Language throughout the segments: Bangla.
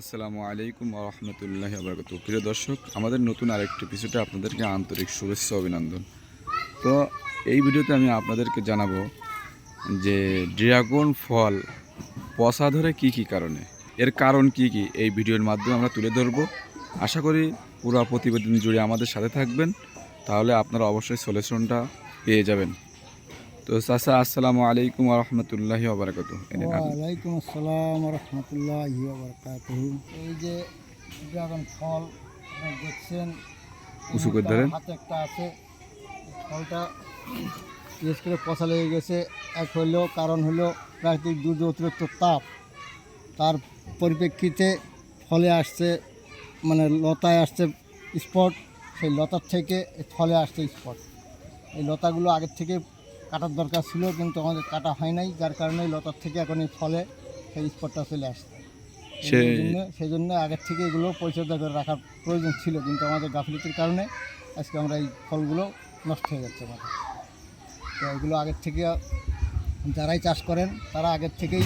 আসসালামু আলাইকুম রহমতুল্লাহ আবরকাত প্রিয় দর্শক, আমাদের নতুন আরেকটি এপিসোডে আপনাদেরকে আন্তরিক শুভেচ্ছা অভিনন্দন। তো এই ভিডিওতে আমি আপনাদেরকে জানাব যে ড্রাগন ফল পচা ধরে কি কি কারণে, এর কারণ কি কি, এই ভিডিওর মাধ্যমে আমরা তুলে ধরবো। আশা করি পুরো প্রতিবেদন জুড়ে আমাদের সাথে থাকবেন। তাহলে আপনারা অবশ্যই সলিউশনটা পেয়ে যাবেন। তো চাচা আসসালামু আলাইকুম রহমতুল্লাহি আবরকাত ওয়ালাইকুম আসসালাম রহমতুল্লাহ বরকাতুহু। এই যে ড্রাগন ফল দেখছেন উঁচু করে ধরেন। হাতে একটা আছে। ফলটা বিশেষ করে পচা লেগে গেছে। এক হইলেও কারণ হলো প্রাকৃতিক দুর্যোগ অতিরিক্ত তাপ। তার পরিপ্রেক্ষিতে ফলে আসছে মানে লতায় আসছে স্পট। সেই লতার থেকে ফলে আসছে স্পট। এই লতাগুলো আগের থেকে কাটার দরকার ছিল কিন্তু আমাদের কাটা হয় নাই। যার কারণে লতার থেকে এখন এই ফলে সেই স্পটটা চলে আসছে। সেই জন্য সেই জন্য আগের থেকে এগুলো পরিচর্যা করে রাখার প্রয়োজন ছিল কিন্তু আমাদের গাফিলতির কারণে আজকে আমরা এই ফলগুলো নষ্ট হয়ে যাচ্ছে আমাদের। তো এগুলো আগের থেকে যারাই চাষ করেন তারা আগের থেকেই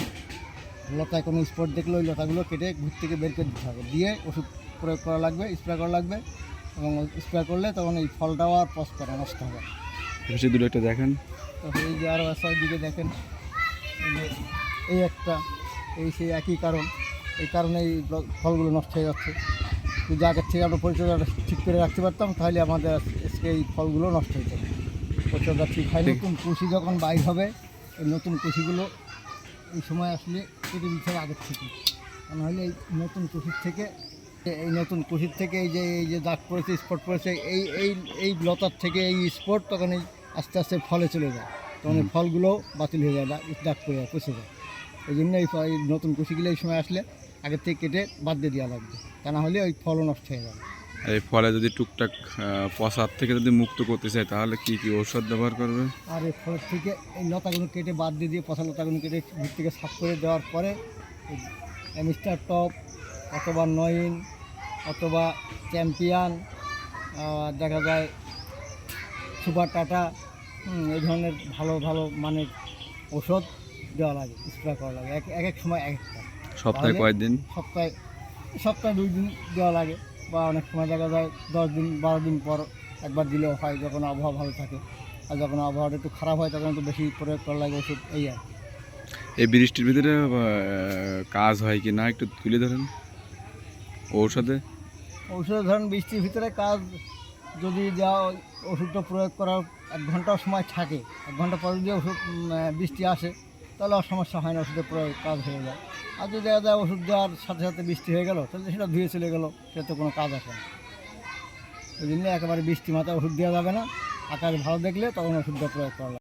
লতায় কোনো স্পট দেখলে ওই লতাগুলো কেটে ঘুর থেকে বের করে দিতে হবে। দিয়ে ওষুধ প্রয়োগ করা লাগবে স্প্রে করা লাগবে এবং স্প্রে করলে তখন এই ফলটাও আর পস করে নষ্ট হবে দুটো একটা দেখেন। তো এই যে আরও আছে দিকে দেখেন এই একটা এই সেই একই কারণ। এই কারণে এই ফলগুলো নষ্ট হয়ে যাচ্ছে। যদি আগের থেকে আমরা পরিচর্যাটা ঠিক করে রাখতে পারতাম তাহলে আমাদের আজকে এই ফলগুলো নষ্ট হয়ে যাবে পরিচর্যা ঠিক হয়। নতুন কুশি যখন বাইর হবে এই নতুন কুশিগুলো এই সময় আসলে কেটে দিতে হবে আগের থেকে। কারণ হলে এই নতুন কুশির থেকে এই নতুন কুশির থেকে এই যে এই যে দাগ পড়েছে স্পট পড়েছে এই এই এই লতার থেকে এই স্পট তখন এই আস্তে আস্তে ফলে চলে যায়। তখন ফলগুলো বাতিল হয়ে যায় দা- দাগ পড়ে যায় পচে যায়। এই জন্য এই নতুন কুশিগুলো এই সময় আসলে আগের থেকে কেটে বাদ দিয়ে দেওয়া লাগবে। তা না হলে ওই ফলও নষ্ট হয়ে যাবে। আর এই ফলে যদি টুকটাক পচার থেকে যদি মুক্ত করতে চাই তাহলে কি কি ঔষধ ব্যবহার করবে? আর এই ফলের থেকে এই লতাগুলো কেটে বাদ দিয়ে দিয়ে পচা লতাগুলো কেটে ভিত থেকে সাফ করে দেওয়ার পরে মিস্টার টপ অথবা নয়ন অথবা চ্যাম্পিয়ন দেখা যায় সুপার টাটা এই ধরনের ভালো ভালো মানের ওষুধ দেওয়া লাগে স্প্রে করা লাগে এক এক এক সময় এক একটা। সপ্তাহে কয়েকদিন সপ্তাহে সপ্তাহে দুই দিন দেওয়া লাগে বা অনেক সময় দেখা যায় দশ দিন বারো দিন পর একবার দিলেও হয় যখন আবহাওয়া ভালো থাকে আর যখন আবহাওয়াটা একটু খারাপ হয় তখন একটু বেশি প্রয়োগ করা লাগে ওষুধ এই আর এই বৃষ্টির ভিতরে কাজ হয় কি না একটু তুলে ধরেন? ঔষধে? ঔষধে ধরেন বৃষ্টির ভিতরে কাজ যদি দেওয়া ওষুধটা প্রয়োগ করার এক ঘণ্টা সময় থাকে, এক ঘণ্টা পরে যদি ওষুধ বৃষ্টি আসে, তাহলে আর সমস্যা হয় না, ওষুধের প্রয়োগ কাজ হয়ে যায় আর যদি দেখা যায় ওষুধ দেওয়ার সাথে সাথে বৃষ্টি হয়ে গেল, তাহলে সেটা ধুয়ে চলে গেলো সেটা তো কোনো কাজ আসে না ওই জন্য একেবারে বৃষ্টি মাথায় ওষুধ দেওয়া যাবে না আকাশ ভালো দেখলে তখন ওষুধটা প্রয়োগ করা।